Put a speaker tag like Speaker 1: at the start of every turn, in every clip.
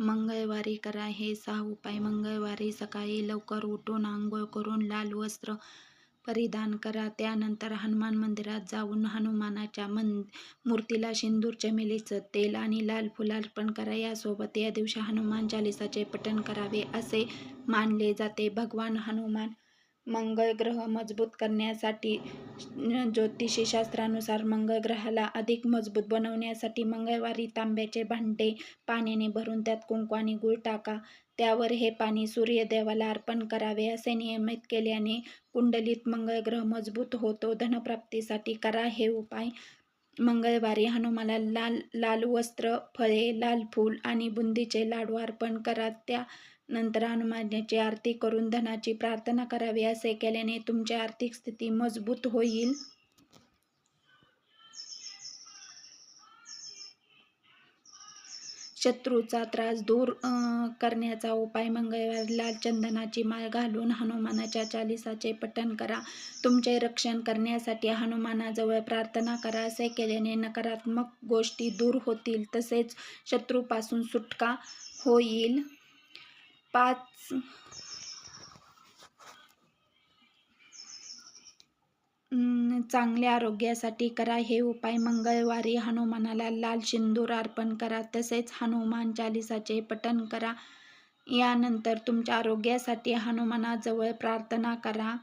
Speaker 1: मंगळवारी करा. हे सहा उपाय मंगळवारी सकाळी लवकर उठून आंघोळ करून लाल वस्त्र परिधान करा. त्यानंतर हनुमान मंदिरात जाऊन हनुमानाच्या मन मूर्तीला सिंदूर चमेलीचं तेल आणि लाल फुल अर्पण करा. यासोबत या दिवशी हनुमान चालिसाचे पठण करावे असे मानले जाते. भगवान हनुमान मंगळ ग्रह मजबूत करण्यासाठी ज्योतिषशास्त्रानुसार मंगळ ग्रहाला अधिक मजबूत बनवण्यासाठी मंगळवारी तांब्याचे भांडे पाण्याने भरून त्यात कुंकू आणि गुळ टाका. त्यावर हे पाणी सूर्यदेवाला अर्पण करावे असे नियमित केल्याने कुंडलीत मंगळ ग्रह मजबूत होतो. धनप्राप्तीसाठी करा हे उपाय. मंगळवारी हनुमाला लाल लाल वस्त्र फळे लाल फूल आणि बुंदीचे लाडू अर्पण करा त्यानंतर हनुमानाची आरती करून धनाची प्रार्थना करावी असे केल्याने तुमची आर्थिक स्थिती मजबूत होईल. शत्रूचा त्रास दूर करण्याचा उपाय मंगळवार लाल चंदनाची माळ घालून हनुमानाच्या चालिसाचे पठण करा. तुमचे रक्षण करण्यासाठी हनुमानाजवळ प्रार्थना करा. असे केल्याने नकारात्मक गोष्टी दूर होतील. तसेच शत्रूपासून सुटका होईल. पाच चांगल्या आरोग्यासाठी करा हे उपाय मंगळवारी हनुमानाला लाल सिंदूर अर्पण करा तसेच हनुमान चालिसाचे पठण करा. यानंतर तुमच्या आरोग्यासाठी हनुमानाजवळ प्रार्थना करा.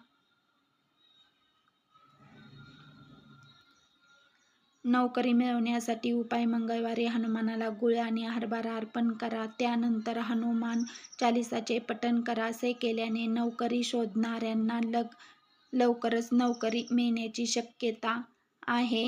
Speaker 1: नोकरी मिळवण्यासाठी उपाय मंगळवारी हनुमानाला गुळ आणि हरभरा अर्पण करा. त्यानंतर हनुमान चालिसाचे पठण करा. असे केल्याने नोकरी शोधणाऱ्यांना लग लवकरच नोकरी मिळण्याची शक्यता आहे.